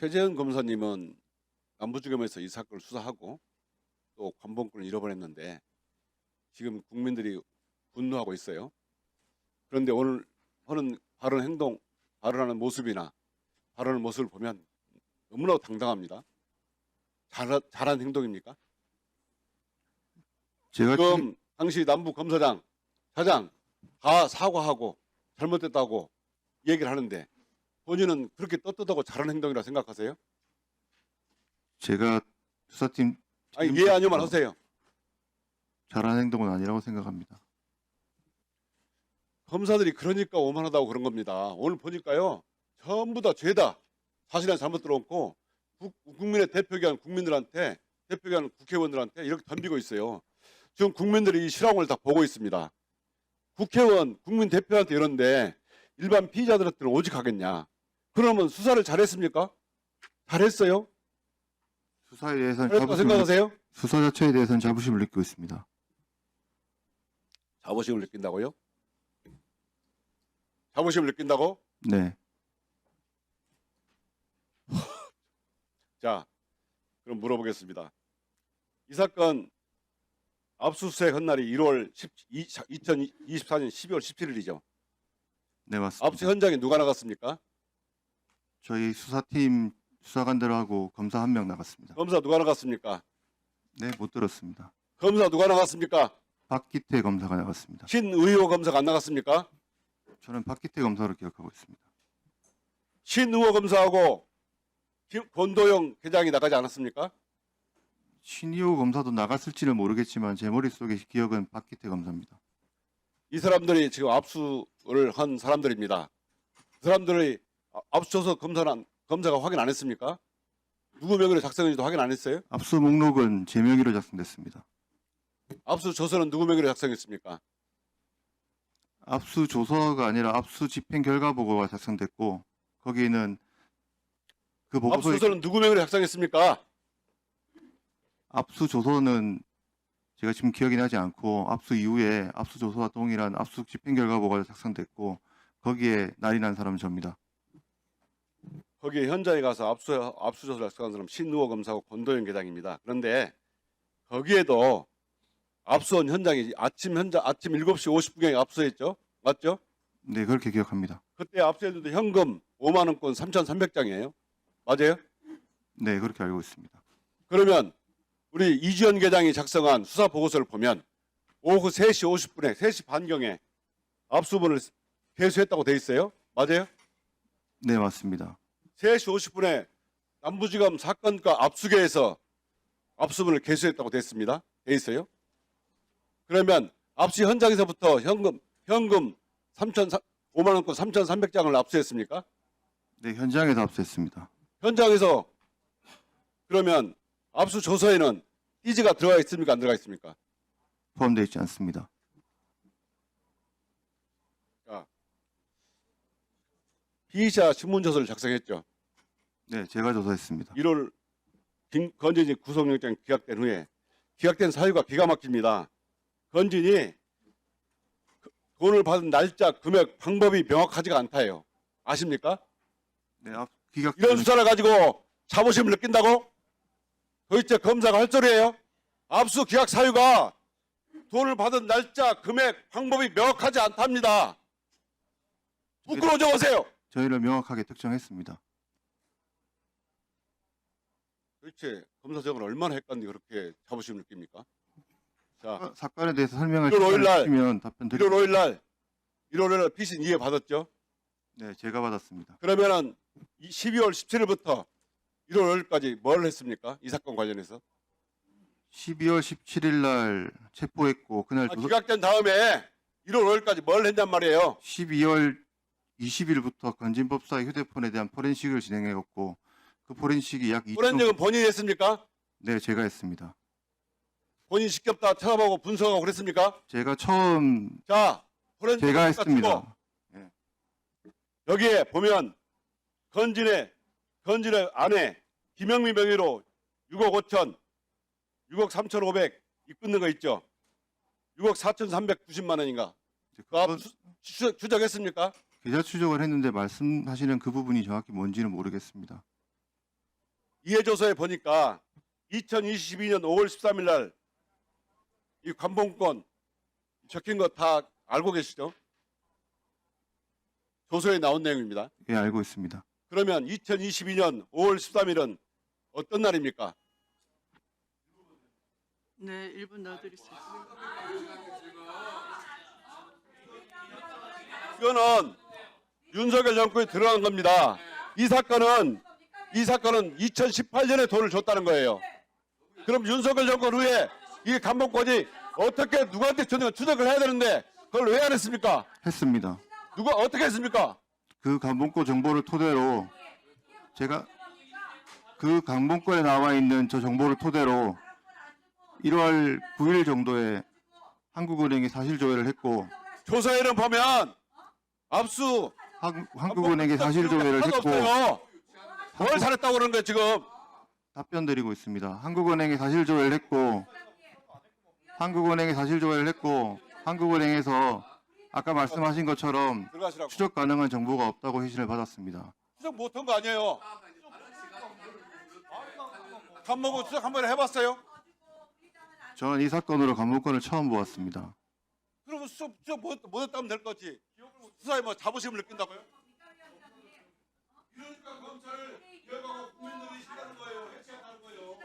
최재현 검사님은 남부지검에서 이 사건을 수사하고 또 관본권을 잃어버렸는데 지금 국민들이 분노하고 있어요. 그런데 오늘 하는 발언 행동, 발언하는 모습이나 발언의 모습을 보면 너무나 당당합니다. 잘, 잘한 행동입니까? 제가 지금 당시 남부 검사장, 차장 다 사과하고 잘못됐다고 얘기를 하는데 본인은 그렇게 떳떳하고 잘한 행동이라 생각하세요? 제가 수사팀 아니 예 아니요만 하세요. 잘한 행동은 아니라고 생각합니다. 검사들이 그러니까 오만하다고 그런 겁니다. 오늘 보니까요 전부 다 죄다 사실은 잘못 들어놓고 국- 국민의 대표기관 국민들한테 대표기관 국회의원들한테 이렇게 덤비고 있어요. 지금 국민들이 이 실황을 다 보고 있습니다. 국회의원 국민 대표한테 이런데 일반 피의자들한테는 오직 하겠냐? 그러면 수사를 잘했습니까? 잘했어요? 수사에 대해서는 잘했다고 자부심을 생각하세요? 수사 자체에 대해서는 자부심을 느끼고 있습니다. 자부심을 느낀다고요? 자부심을 느낀다고? 네, 자, 그럼 물어보겠습니다. 이 사건 압수수색 한 날이 1월 10, 2024년 12월 17일이죠. 네 맞습니다. 압수 현장에 누가 나갔습니까? 저희 수사팀 수사관들하고 검사 한 명 나갔습니다. 검사 누가 나갔습니까? 네, 못 들었습니다. 검사 누가 나갔습니까? 박기태 검사가 나갔습니다. 신의호 검사가 안 나갔습니까? 저는 박기태 검사로 기억하고 있습니다. 신의호 검사하고 김- 권도영 계장이 나가지 않았습니까? 신이호 검사도 나갔을지는 모르겠지만 제 머릿속에 기억은 박기태 검사입니다. 이 사람들이 지금 압수를 한 사람들입니다. 그 사람들이 아- 압수조서 검사는 검사가 확인 안 했습니까? 누구 명의로 작성했는지도 확인 안 했어요? 압수 목록은 제 명의로 작성됐습니다. 압수조서는 누구 명의로 작성했습니까? 압수 조서가 아니라 압수 집행 결과 보고가 작성됐고 거기에는 그 보고서에 압수조서는 누구 명의로 작성했습니까? 압수 조서는 제가 지금 기억이 나지 않고 압수 이후에 압수 조서와 동일한 압수 집행 결과 보고가 작성됐고 거기에 날이 난 사람은 접니다. 거기 현장에 가서 압수 압수조서를 작성한 사람 신우호 검사하고 권도영 계장입니다. 그런데 거기에도 압수한 현장이 아침 현장 아침 7시 50분경에 압수했죠. 맞죠? 네 그렇게 기억합니다. 그때 압수했는데 현금 5만 원권 3,300장이에요. 맞아요? 네 그렇게 알고 있습니다. 그러면 우리 이주연 계장이 작성한 수사 보고서를 보면 오후 3시 50분에 3시 반경에 압수문을 개수했다고 돼 있어요. 맞아요? 네 맞습니다. 3시 50분에 남부지검 사건과 압수계에서 압수문을 개수했다고 됐습니다. 돼 있어요. 그러면 압수 현장에서부터 현금 현금 3천 5만 원권 3,300장을 압수했습니까? 네 현장에서 압수했습니다. 현장에서 그러면 압수 조서에는 띠지가 들어가 있습니까? 안 들어가 있습니까? 포함되어 있지 않습니다. 피의자 신문 조서를 작성했죠. 네 제가 조사했습니다. 1월 김, 건진이 구속영장 기각된 후에 기각된 사유가 기가 막힙니다. 건진이 그 돈을 받은 날짜, 금액, 방법이 명확하지가 않다요. 아십니까? 네 압, 기각 이런 수사를 가지고 자부심을 느낀다고? 도대체 검사가 할 소리예요? 압수 기각 사유가 돈을 받은 날짜, 금액, 방법이 명확하지 않답니다. 부끄러워 적으세요. 저희를 명확하게 특정했습니다. 도대체 검사장은 얼마나 헷갈리 그렇게 자부심을 느낍니까? 자, 사- 사건에 대해서 설명할 1월 5일 시간을 날 주시면 답변 1월 드릴게요. 5일 날 1월 5일 날 피신 이해 받았죠? 네 제가 받았습니다. 그러면은 이 12월 17일부터 1월 5일까지 뭘 했습니까? 이 사건 관련해서 12월 17일 날 체포했고 그날 아, 조사, 기각된 다음에 1월 5일까지 뭘 했냔 말이에요. 12월 20일부터 건진법사의 휴대폰에 대한 포렌식을 진행했고 그 포렌식이 약 2천 포렌식은 본인이 했습니까? 네 제가 했습니다. 본인 시켰다 찾아보고 분석하고 그랬습니까? 제가 처음 자, 포렌식 제가 했습니다. 여기에 보면 건진의 건진의 아내 김영미 명의로 6억 5천, 6억 3,500 입금는 거 있죠? 6억 4,390만 원인가? 그앞 추- 추적, 추적했습니까? 계좌 추적을 했는데 말씀하시는 그 부분이 정확히 뭔지는 모르겠습니다. 이해조서에 보니까 2022년 5월 13일 날 이 관봉권 적힌 거 다 알고 계시죠? 조서에 나온 내용입니다. 예, 알고 있습니다. 그러면 2022년 5월 13일은 어떤 날입니까? 네, 1분 넣어드리겠습니다. 이거는 윤석열 정권이 들어간 겁니다. 이 사건은 이 사건은 2018년에 돈을 줬다는 거예요. 그럼 윤석열 정권 후에 이 감봉권이 어떻게 누구한테 줬는가 추적을 해야 되는데 그걸 왜 안 했습니까? 했습니다. 누가 어떻게 했습니까? 그 강봉권 정보를 토대로 제가 그 강봉권에 나와 있는 저 정보를 토대로 1월 9일 정도에 한국은행이 사실 조회를 했고 조서에는 보면 압수 한- 한국은행이 사실 조회를 하나도 했고 없어요. 뭘 잘했다고 그러는 거예요 지금? 답변 드리고 있습니다. 한국은행이 사실 조회를 했고 한국은행이 사실 조회를 했고 한국은행에서 아까 말씀하신 것처럼 들어가시라고. 추적 가능한 정보가 없다고 회신을 받았습니다. 추적 못한 거 아니에요? 감목은 추적 한 번에 해봤어요? 저는 이 사건으로 감봉권을 처음 보았습니다. 그러면 못, 못했다면 될 거지. 수사에 뭐 자부심을 느낀다고요? 이러니까 검찰을 열거하고 국민들이 싫어하는 거예요. 해체하는 거예요.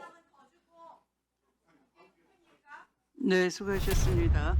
네, 수고하셨습니다.